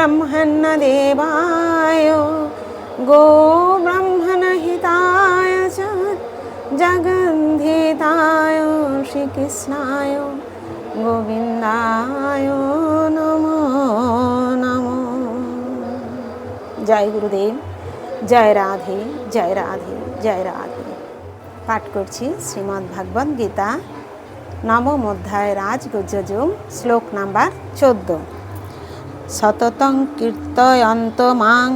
ব্রহ্মণ্যদেবায় গো ব্রহ্মণহিতায় চ জগন্ধিতায় শ্রীকৃষ্ণায় গোবিন্দায় নমো নমো জয় গুরুদেব জয় রাধে জয় রাধে জয় রাধে পাঠ করছি শ্রীমদ্ ভাগবত গীতা, নবম অধ্যায় রাজগুজ্জুম শ্লোক নাম্বার চোদ্দ। সততং কীর্তয়ন্ত মাং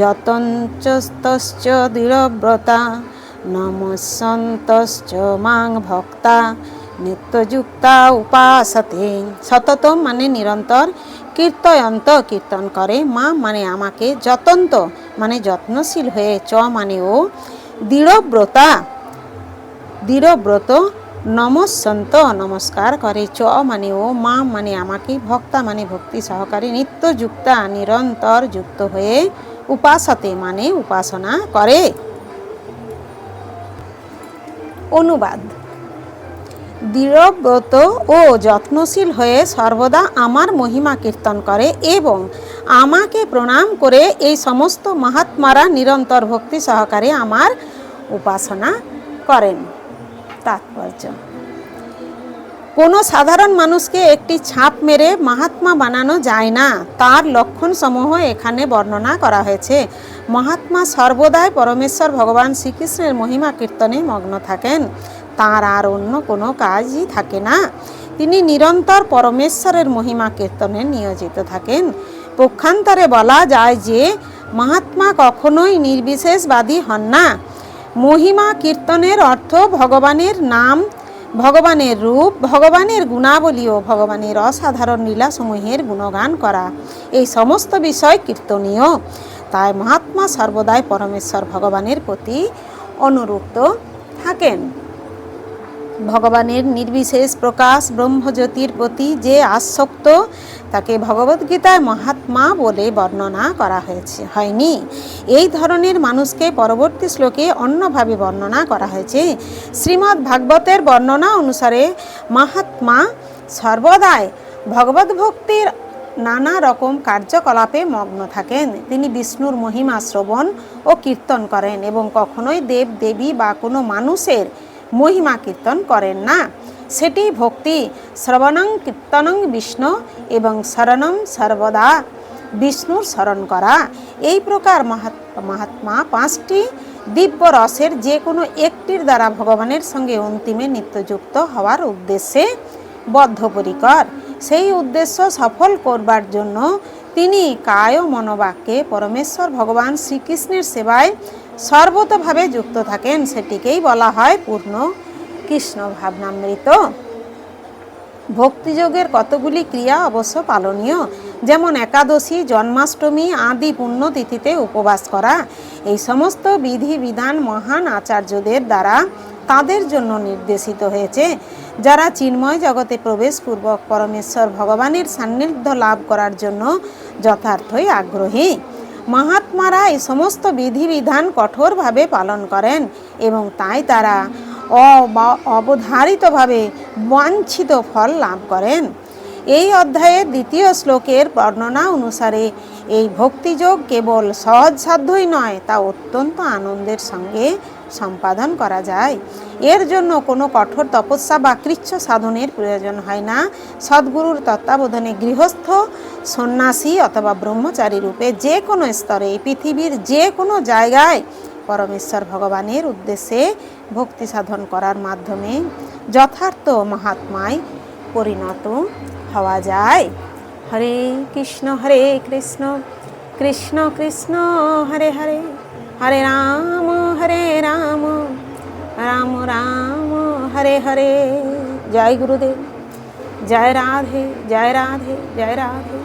যতঞ্চস্তশ্চ দৃঢ়ব্রতা নমস্যন্তশ্চ মাং ভক্তা নিত্যযুক্তা উপাসতে সতত মানে নিরন্তর কীর্তয়ন্ত কীর্তন করে। মা মানে আমাকে যতন্ত মানে যত্নশীল হয়ে চ মানে ও দৃঢ়ব্রতা। দৃঢ়ব্রত নমস্যন্ত নমস্কার করে চ মানে ও, মা মানে আমাকে, ভক্তা মানে ভক্তি সহকারে নিত্যযুক্তা, নিরন্তর যুক্ত হয়ে উপাসতে মানে উপাসনা করে। অনুবাদ। দৃঢ়ব্রত ও যত্নশীল হয়ে সর্বদা আমার মহিমা কীর্তন করে এবং আমাকে প্রণাম করে এই সমস্ত মহাত্মারা নিরন্তর ভক্তি সহকারে আমার উপাসনা করেন। তাৎপর্য। কোনো সাধারণ মানুষকে একটি ছাপ মেরে মহাত্মা বানানো যায় না। তার লক্ষণসমূহ এখানে বর্ণনা করা হয়েছে। মহাত্মা সর্বদাই পরমেশ্বর ভগবান শ্রীকৃষ্ণের মহিমা কীর্তনে মগ্ন থাকেন। তার আর অন্য কোনো কাজই থাকে না। তিনি নিরন্তর পরমেশ্বরের মহিমা কীর্তনে নিয়োজিত থাকেন। পক্ষান্তরে বলা যায় যে, মহাত্মা কখনোই নির্বিশেষবাদী হন না। মহিমা কীর্তনের অর্থ ভগবানের নাম, ভগবানের রূপ, ভগবানের গুণাবলী ও ভগবানের অসাধারণ লীলাসমূহের গুণগান করা। এই সমস্ত বিষয় কীর্তনীয়। তাই মহাত্মা সর্বদাই পরমেশ্বর ভগবানের প্রতি অনুরুক্ত থাকেন। ভগবানের নির্বিশেষ প্রকাশ ব্রহ্মজ্যোতির প্রতি যে আসক্ত, তাকে ভগবদ্গীতায় মহাত্মা বলে বর্ণনা করা হয়েছে, হয়নি। এই ধরনের মানুষকে পরবর্তী শ্লোকে অন্যভাবে বর্ণনা করা হয়েছে। শ্রীমদ্ ভাগবতের বর্ণনা অনুসারে মহাত্মা সর্বদাই ভগবত ভক্তির নানা রকম কার্যকলাপে মগ্ন থাকেন। তিনি বিষ্ণুর মহিমা শ্রবণ ও কীর্তন করেন এবং কখনোই দেব, দেবী বা কোনো মানুষের মহিমা কীর্তন করেন না। সেটি ভক্তি শ্রবণং কীর্তনং বিষ্ণু এবং শরণম সর্বদা। বিষ্ণুর স্মরণ করা। এই প্রকার মহাত্মা পাঁচটি দিব্য রসের যে কোনো একটির দ্বারা ভগবানের সঙ্গে অন্তিমে নিত্যযুক্ত হওয়ার উদ্দেশ্যে বদ্ধপরিকর। সেই উদ্দেশ্য সফল করবার জন্য তিনি কায় মনোবাক্যে পরমেশ্বর ভগবান শ্রীকৃষ্ণের সেবায় সর্বতভাবে যুক্ত থাকেন, সেটিকেই বলা হয় পূর্ণ কৃষ্ণ ভাবনামৃত। ভক্তিযোগের কতগুলি ক্রিয়া অবশ্য পালনীয়, যেমন একাদশী, জন্মাষ্টমী আদি পুণ্যতিথিতে উপবাস করা, এই সমস্ত বিধি বিধান মহান আচার্যদের দ্বারা তাদের জন্য নির্দেশিত হয়েছে। যারা চিন্ময় জগতে প্রবেশপূর্বক পরমেশ্বর ভগবানের সান্নিধ্য লাভ করার জন্য যথার্থই আগ্রহী। মহাত্মারা এই সমস্ত বিধিবিধান কঠোরভাবে পালন করেন এবং তাই তারা অবধারিতভাবে বাঞ্ছিত ফল লাভ করেন। এই অধ্যায়ের দ্বিতীয় শ্লোকের বর্ণনা অনুসারে এই ভক্তিযোগ কেবল সহজসাধ্যই নয়, তা অত্যন্ত আনন্দের সঙ্গে সম্পাদন করা যায়। এর জন্য কোনো কঠোর তপস্যা বা কৃচ্ছ সাধনের প্রয়োজন হয় না। সদ্গুরুর তত্ত্বাবধানে গৃহস্থ, সন্ন্যাসী অথবা ব্রহ্মচারী রূপে যে কোনো স্তরে পৃথিবীর যে কোনো জায়গায় পরমেশ্বর ভগবানের উদ্দেশ্যে ভক্তি সাধন করার মাধ্যমে যথার্থ মহাত্মায় পরিণত হওয়া যায়। হরে কৃষ্ণ হরে কৃষ্ণ কৃষ্ণ কৃষ্ণ, হরে হরে। হরে রাম হরে রাম রাম রাম হরে হরে জয় গুরুদেব জয় রাধে জয় রাধে জয় রাধে